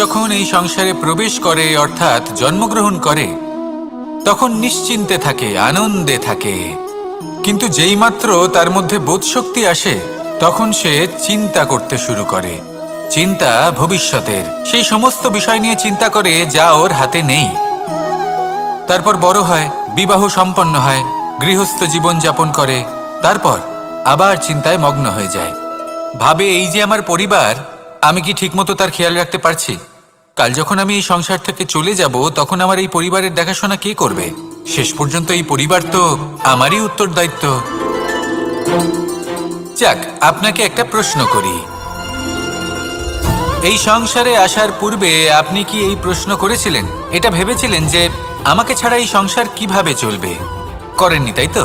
যখন এই সংসারে প্রবেশ করে, অর্থাৎ জন্মগ্রহণ করে, তখন নিশ্চিন্তে থাকে, আনন্দে থাকে। কিন্তু যেই মাত্র তার মধ্যে বোধশক্তি আসে, তখন সে চিন্তা করতে শুরু করে। চিন্তা ভবিষ্যতের। সেই সমস্ত বিষয় নিয়ে চিন্তা করে যা ওর হাতে নেই। তারপর বড় হয়, বিবাহ সম্পন্ন হয়, গৃহস্থ জীবন যাপন করে, তারপর আবার চিন্তায় মগ্ন হয়ে যায়। ভাবে এই যে আমার পরিবার আমি কি ঠিকমতো তার খেয়াল রাখতে পারছি? কাল যখন আমি এই সংসার থেকে চলে যাব, তখন আমার এই পরিবারের দেখাশোনা কে করবে? শেষ পর্যন্ত এই পরিবার তো আমারই উত্তর দায়িত্ব যাক, আপনাকে একটা প্রশ্ন করি। এই সংসারে আসার পূর্বে আপনি কি এই প্রশ্ন করেছিলেন? এটা ভেবেছিলেন যে আমাকে ছাড়া এই সংসার কীভাবে চলবে? করেননি, তাই তো?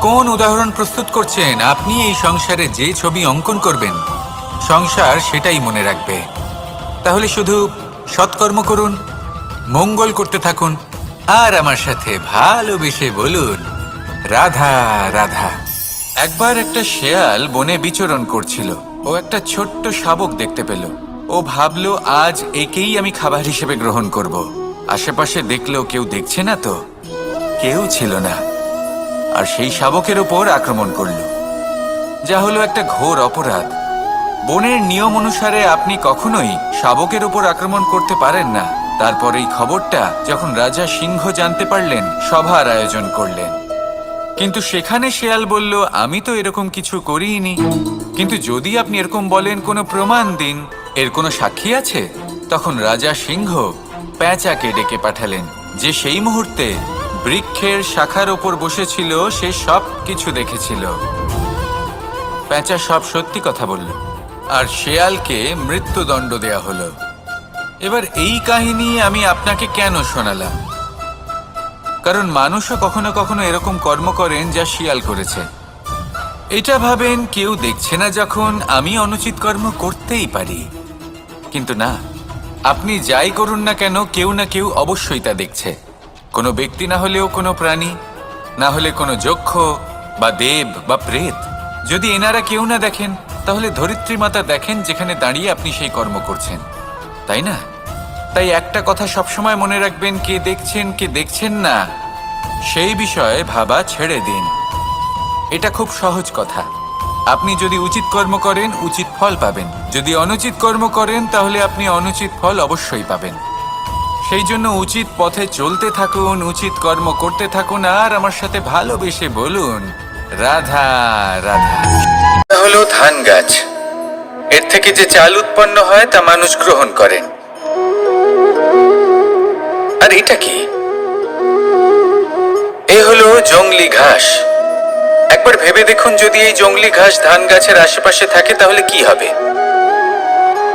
কোন উদাহরণ প্রস্তুত করছেন? আপনি এই সংসারে যে ছবি অঙ্কন করবেন, সংসার সেটাই মনে রাখবে। তাহলে শুধু সৎকর্ম করুন, মঙ্গল করতে থাকুন, আর আমার সাথে ভালোবেসে বলুন, রাধা রাধা। একবার একটা শেয়াল বনে বিচরণ করছিল। ও একটা ছোট্ট শাবক দেখতে পেল। ও ভাবলো, আজ একেই আমি খাবার হিসেবে গ্রহণ করব। আশেপাশে দেখল, কেউ দেখছে না তো? কেউ ছিল না। আর সেই শাবকের ওপর আক্রমণ করল। যা হলো একটা ঘোর অপরাধ। বনের নিয়ম অনুসারে আপনি কখনোই শাবকের উপর আক্রমণ করতে পারেন না। তারপর এই খবরটা যখন রাজা সিংহ জানতে পারলেন, সভার আয়োজন করলেন। কিন্তু সেখানে শেয়াল বলল, আমি তো এরকম কিছু করিনি। কিন্তু যদি আপনি এরকম বলেন, কোনো প্রমাণ দিন। এর কোনো সাক্ষী আছে? তখন রাজা সিংহ প্যাঁচাকে ডেকে পাঠালেন, যে সেই মুহূর্তে বৃক্ষের শাখার ওপর বসেছিল, সে সব কিছু দেখেছিল। প্যাঁচা সব সত্যি কথা বলল। আর শেয়ালকে মৃত্যুদণ্ড দেয়া হলো। এবার এই কাহিনী আমি আপনাকে কেন শোনালাম? কারণ মানুষও কখনো কখনো এরকম কর্ম করেন যা শিয়াল করেছে। এটা ভাবেন কেউ দেখছে না যখন আমি অনুচিত কর্ম করতেই পারি। কিন্তু না, আপনি যাই করুন না কেন, কেউ না কেউ অবশ্যই তা দেখছে। কোনো ব্যক্তি না হলেও কোনো প্রাণী, না হলে কোনো যক্ষ বা দেব বা প্রেত। যদি এনারা কেউ না দেখেন, তাহলে ধরিত্রী মাতা দেখেন যেখানে দাঁড়িয়ে আপনি সেই কর্ম করছেন। তাই না? তাই একটা কথা সবসময় মনে রাখবেন, কে দেখছেন কে দেখছেন না, সেই বিষয়ে ভাবা ছেড়ে দিন। এটা খুব সহজ কথা। আপনি যদি উচিত কর্ম করেন, উচিত ফল পাবেন। যদি অনুচিত কর্ম করেন, তাহলে আপনি অনুচিত ফল অবশ্যই পাবেন। সেই জন্য উচিত পথে চলতে থাকুন, উচিত কর্ম করতে থাকুন, আর আমার সাথে ভালোবেসে বলুন, রাধা রাধা। হলো ধান গাছ। এর থেকে যে চাল উৎপন্ন হয়, তা মানুষ গ্রহণ করেন। আর এটা কি? এ হলো জংলি ঘাস। একবার ভেবে দেখুন, যদি এই জংলি ঘাস ধান গাছের আশেপাশে থাকে, তাহলে কি হবে?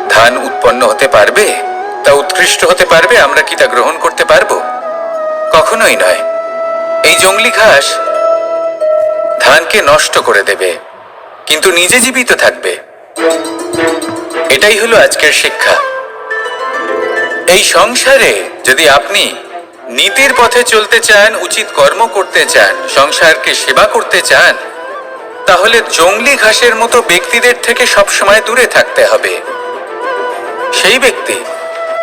ধান উৎপন্ন হতে পারবে তা উৎকৃষ্ট হতে পারবে, আমরা কি তা গ্রহণ করতে পারব? কখনোই নয়। এই জংলি ঘাস ধানকে নষ্ট করে দেবে, কিন্তু নিজে জীবিত থাকবে। এটাই হলো আজকের শিক্ষা। এই সংসারে যদি আপনি নীতির পথে চলতে চান, উচিত কর্ম করতে চান, সংসারকে সেবা করতে চান, তাহলে জঙ্গলি ঘাসের মতো ব্যক্তিদের থেকে সবসময় দূরে থাকতে হবে। সেই ব্যক্তি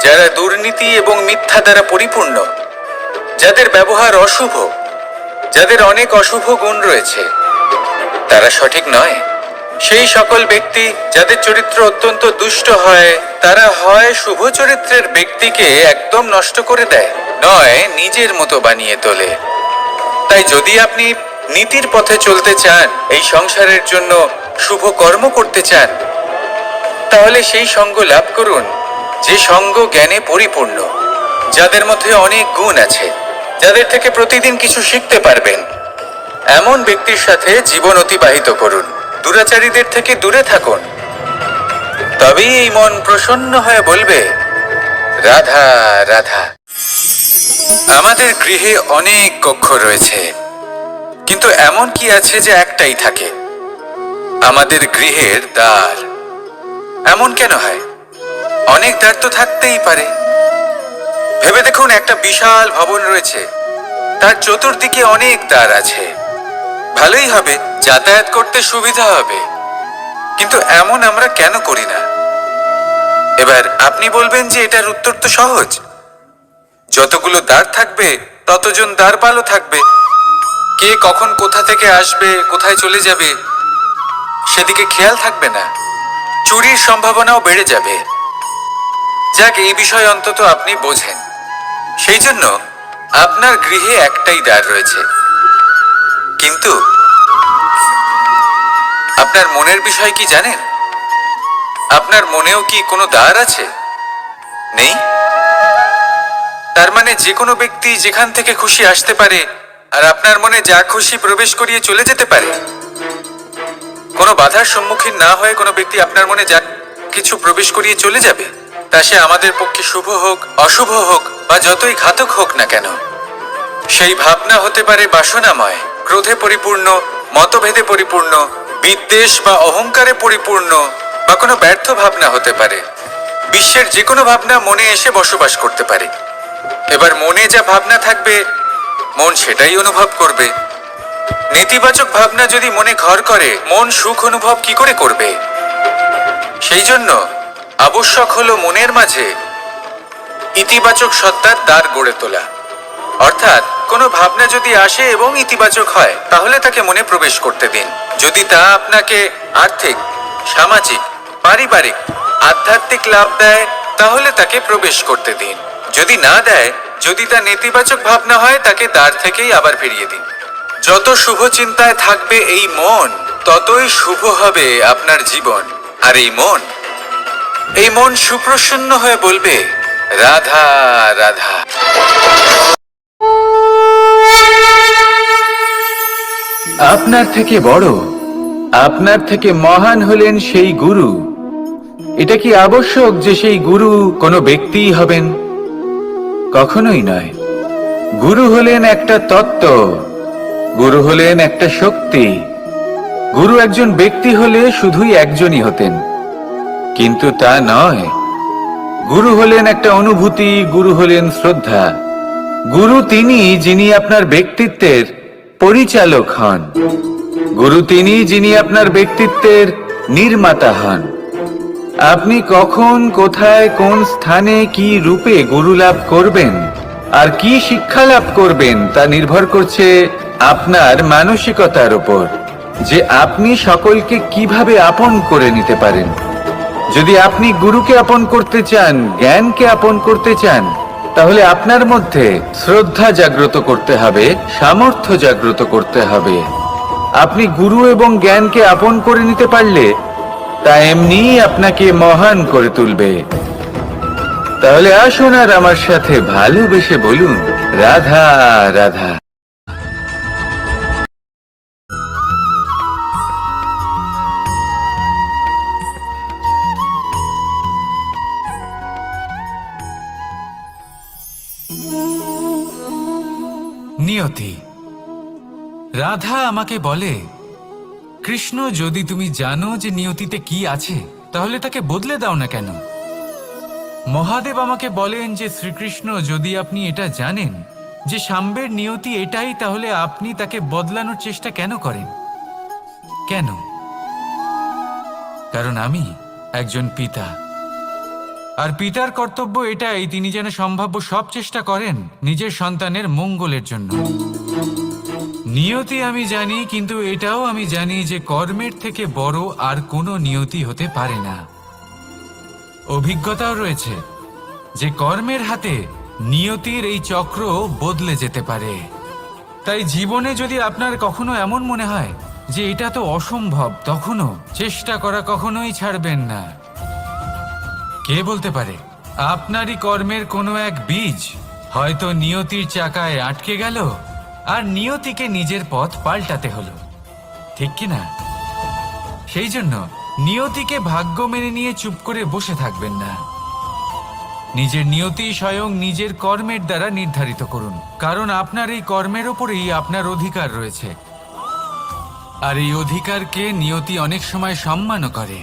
যারা দুর্নীতি এবং মিথ্যা দ্বারা পরিপূর্ণ, যাদের ব্যবহার অশুভ, যাদের অনেক অশুভ গুণ রয়েছে, তারা সঠিক নয়। সেই সকল ব্যক্তি যাদের চরিত্র অত্যন্ত দুষ্ট হয়, তারা হয় শুভ চরিত্রের ব্যক্তিকে একদম নষ্ট করে দেয়, নয় নিজের মতো বানিয়ে তোলে। তাই যদি আপনি নীতির পথে চলতে চান, এই সংসারের জন্য শুভ কর্ম করতে চান, তাহলে সেই সঙ্গ লাভ করুন। যে সঙ্গ জ্ঞানে পরিপূর্ণ, যাদের মধ্যে অনেক গুণ আছে, যাদের থেকে প্রতিদিন কিছু শিখতে পারবেন। এমন ব্যক্তির সাথে জীবন অতিবাহিত করুন, দুরাচারীদের থেকে দূরে থাকুন। তবেই এই মন প্রসন্ন হয়ে বলবে, রাধা রাধা। আমাদের গৃহে অনেক কক্ষ রয়েছে, কিন্তু এমন কি আছে যে একটাই থাকে? আমাদের গৃহের দ্বার। এমন কেন হয়? অনেক দ্বার তো থাকতেই পারে। ভেবে দেখুন, একটা বিশাল ভবন রয়েছে। তার চতুর্দিকে অনেক দ্বার আছে। ভালোই হবে, যাতায়াত করতে সুবিধা হবে। কিন্তু এমন আমরা কেন করি না? এবার আপনি বলবেন যে এটার উত্তর তো সহজ। যতগুলো দ্বার থাকবে, ততজন দ্বারপালও থাকবে। কে কখন কোথা থেকে আসবে, কোথায় চলে যাবে, সেদিকে খেয়াল থাকবে না। চুরির সম্ভাবনাও বেড়ে যাবে। যাক, এই বিষয় অন্তত আপনি বোঝেন। সেই জন্য আপনার গৃহে একটাই দ্বার রয়েছে। কিন্তু আপনার মনের বিষয় কি জানেন? আপনার মনেও কি কোনো দ্বার আছে? নেই? তার মানে যে কোনো ব্যক্তি যেখান থেকে খুশি আসতে পারে আর আপনার মনে যা খুশি প্রবেশ করিয়ে চলে যেতে পারে। কোনো বাধার সম্মুখীন না হয়ে কোনো ব্যক্তি আপনার মনে যা কিছু প্রবেশ করিয়ে চলে যাবে। তা সে আমাদের পক্ষে শুভ হোক, অশুভ হোক, বা যতই ঘাতক হোক না কেন। সেই ভাবনা হতে পারে বাসনাময়, ক্রোধে পরিপূর্ণ, মতভেদে পরিপূর্ণ, বিদ্বেষ বা অহংকারে পরিপূর্ণ, বা কোনো ব্যর্থ ভাবনা হতে পারে। বিশ্বের যে কোনো ভাবনা মনে এসে বসবাস করতে পারে। এবার মনে যা ভাবনা থাকবে, মন সেটাই অনুভব করবে। নেতিবাচক ভাবনা যদি মনে ঘর করে, মন সুখ অনুভব কি করে করবে? সেই জন্য আবশ্যক হলো মনের মাঝে ইতিবাচক সত্তার দ্বার গড়ে তোলা। অর্থাৎ, কোনো ভাবনা যদি আসে এবং ইতিবাচক হয়, তাহলে তাকে মনে প্রবেশ করতে দিন। যদি তা আপনাকে আর্থিক, সামাজিক, পারিবারিক, আধ্যাত্মিক লাভ দেয়, তাহলে তাকে প্রবেশ করতে দিন। যদি না দেয়, যদি তা নেতিবাচক ভাবনা হয়, তাকে দ্বার থেকেই আবার ফিরিয়ে দিন। যত শুভ চিন্তায় থাকবে এই মন, ততই শুভ হবে আপনার জীবন। আর এই মন এই মন সুপ্রসন্ন হয়ে বলবে, রাধা রাধা। আপনার থেকে বড়, আপনার থেকে মহান হলেন সেই গুরু। এটা কি আবশ্যক যে সেই গুরু কোনো ব্যক্তিই হবেন? কখনোই নয়। গুরু হলেন একটা তত্ত্ব, গুরু হলেন একটা শক্তি। গুরু একজন ব্যক্তি হলে শুধুই একজনই হতেন। কিন্তু তা নয়। গুরু হলেন একটা অনুভূতি, গুরু হলেন শ্রদ্ধা। গুরু তিনি, যিনি আপনার ব্যক্তিত্বের পরিচালক হন। গুরু তিনি, যিনি আপনার ব্যক্তিত্বের নির্মাতা হন। আপনি কখন, কোথায়, কোন স্থানে কি রূপে গুরু লাভ করবেন আর কি শিক্ষা লাভ করবেন তা নির্ভর করছে আপনার মানসিকতার উপর, যে আপনি সকলকে কীভাবে আপন করে নিতে পারেন। যদি আপনি গুরুকে আপন করতে চান, জ্ঞানকে আপন করতে চান, তাহলে আপনার মধ্যে শ্রদ্ধা জাগ্রত করতে হবে, সামর্থ্য জাগ্রত করতে হবে। আপনি গুরু এবং জ্ঞানকে আপন করে নিতে পারলে, তা এমনি আপনাকে মহান করে তুলবে। তাহলে আসুন আর আমার সাথে ভালোবেসে বলুন, রাধা রাধা। নিয়তি রাধা আমাকে বলে, কৃষ্ণ, যদি তুমি জানো যে নিয়তিতে কি আছে, তাহলে তাকে বদলে দাও না কেন? মহাদেব আমাকে বলেন যে, শ্রীকৃষ্ণ, যদি আপনি এটা জানেন যে সাম্বের নিয়তি এটাই, তাহলে আপনি তাকে বদলানোর চেষ্টা কেন করেন? কেন? কারণ আমি একজন পিতা। আর পিতার কর্তব্য এটাই, তিনি যেন সম্ভাব্য সব চেষ্টা করেন নিজের সন্তানের মঙ্গলের জন্য। নিয়তি আমি জানি, কিন্তু এটাও আমি জানি যে কর্মের থেকে বড় আর কোনো নিয়তি হতে পারে না। অভিজ্ঞতাও রয়েছে যে কর্মের হাতে নিয়তির এই চক্র বদলে যেতে পারে। তাই জীবনে যদি আপনার কখনো এমন মনে হয় যে এটা তো অসম্ভব, তখনও চেষ্টা করা কখনোই ছাড়বেন না। কে বলতে পারে? আপনারই কর্মের কোনো এক বীজ হয়তো নিয়তির চাকায় আটকে গেল আর নিয়তিকে নিজের পথ পাল্টাতে হলো। ঠিক কি না সেই জন্য নিয়তিকে ভাগ্য মেনে নিয়ে চুপ করে বসে থাকবেন না। নিজের নিয়তি স্বয়ং নিজের কর্মের দ্বারা নির্ধারিত করুন। কারণ আপনার এই কর্মের ওপরেই আপনার অধিকার রয়েছে। আর এই অধিকারকে নিয়তি অনেক সময় সম্মানও করে।